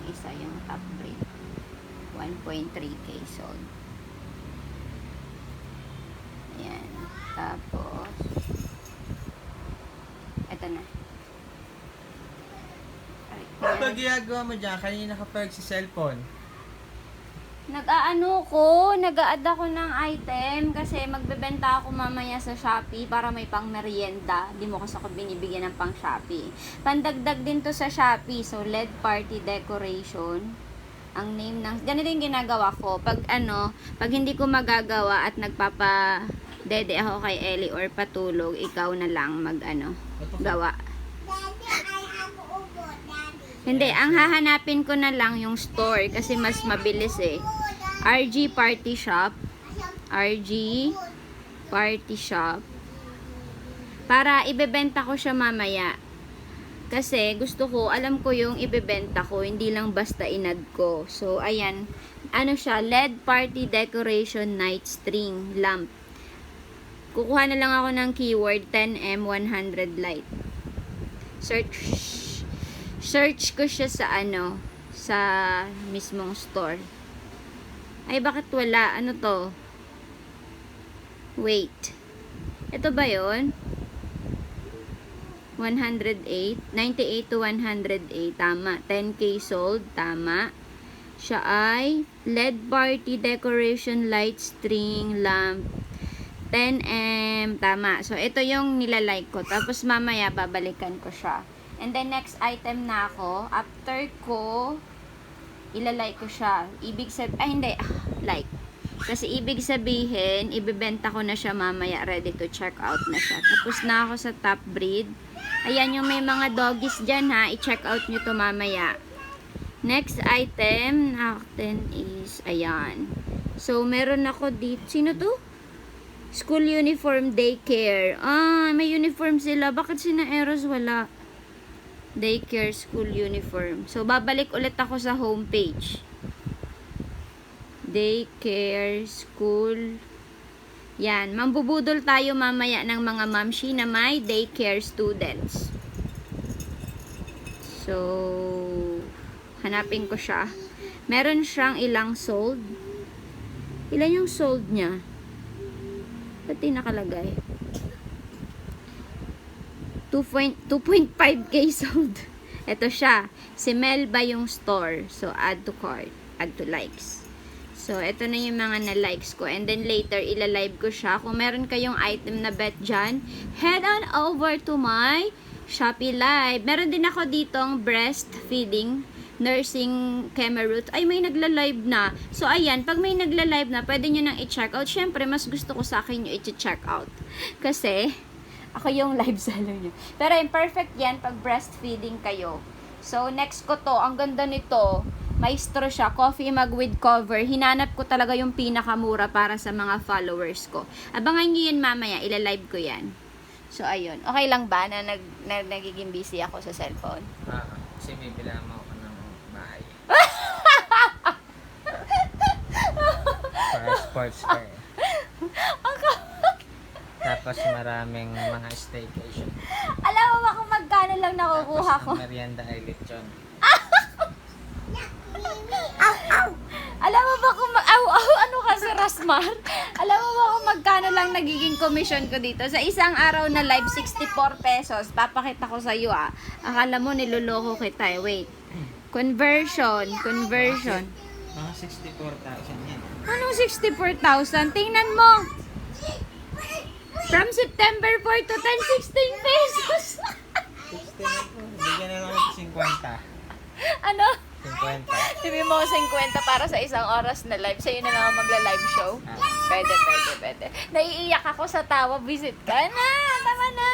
pang isa yung top grade. 1.3k sold. Ayan. Tapos, eto na. Ano ba ginagawa mo dyan? Kanina ka pa sa cellphone. Nag-aano ko, nag-a-add ako ng item kasi magbebenta ako mamaya sa Shopee para may pang merienda. Di mo kasi ako binibigyan ng pang Shopee. Pandagdag din to sa Shopee. So, LED party decoration. Ang name ng... Ganito yung ginagawa ko. Pag ano, pag hindi ko magagawa at nagpapa dede ako kay Ellie or patulog, ikaw na lang mag ano, gawa. Daddy, I have ubo, Daddy. Hindi, ang hahanapin ko na lang yung store kasi mas mabilis eh. RG Party Shop. RG Party Shop. Para ibebenta ko siya mamaya. Kasi gusto ko, alam ko yung ibebenta ko, hindi lang basta inad ko. So, ayan. Ano siya, LED Party Decoration Night String Lamp. Kukuha na lang ako ng keyword 10M100 light. Search search ko siya sa ano, sa mismong store. Ay, bakit wala? Ano to? Wait. Ito ba yon? 108. 98 to 108. Tama. 10k sold. Tama. Siya ay LED party decoration light string lamp 10M. Tama. So, ito yung nilalike ko. Tapos, mamaya, babalikan ko siya. And then, next item na ako. After ko, ilalike ko siya. Ibig sabihin, ay hindi, ah, like. Kasi ibig sabihin, ibibenta ko na siya mamaya, ready to check out na siya. Tapos na ako sa top breed. Ayan yung may mga doggies dyan ha, i-check out nyo to mamaya. Next item natin is, ayan. So, meron ako dito, sino to? School uniform daycare. Ah, may uniform sila. Bakit sina Eros wala? Daycare school uniform. So, babalik ulit ako sa homepage. Daycare school. Yan. Mambubudol tayo mamaya ng mga mamshi na may daycare students. So, hanapin ko siya. Meron siyang ilang sold. Ilan yung sold niya? Ba't di nakalagay? 2.5k sold. Ito siya. Si Melba yung store. So, add to cart. Add to likes. So, ito na yung mga na-likes ko. And then later, ilalive ko siya. Kung meron kayong item na bet dyan, head on over to my Shopee Live. Meron din ako ditong breastfeeding nursing Kemerut. Ay, may nagla-live na. So, ayan, pag may nagla-live na, pwede nyo nang i-check out. Siyempre, mas gusto ko sa akin yung i-check out. Kasi, ako yung live seller nyo. Pero, yung perfect yan pag breastfeeding kayo. So, next ko to. Ang ganda nito. Maestro siya. Coffee mug with cover. Hinanap ko talaga yung pinakamura para sa mga followers ko. Abangan nyo yun mamaya. Ila-live ko yan. So, ayun. Okay lang ba na, nag, na nagiging busy ako sa cellphone? Ah, kasi may bilang mo ako ng bahay. Para sports eh. Tapos maraming mga staycation. Alam mo ba kung magkano lang nakukuha ko? Tapos ang merienda ay lechon. Alam mo ba kung mag... Aw, aw, ano ka si Rasmar? Alam mo ba kung magkano lang nagiging commission ko dito? Sa isang araw na live, 64 pesos. Papakita ko sa iyo ah. Akala mo niloloko kita eh. Wait. Conversion. Conversion. Mga 64,000 yan. Anong 64,000? Tingnan mo. From September 4 to 10, 16 pesos. 60 na po. Bigyan na lang ako 50. ano? 50. Sabi mo 50 para sa isang oras na live. Sa'yo na lang magla-live show. Ah. Pwede, pwede, pwede. Naiiyak ako sa tawa. Visit ka na. Tama na.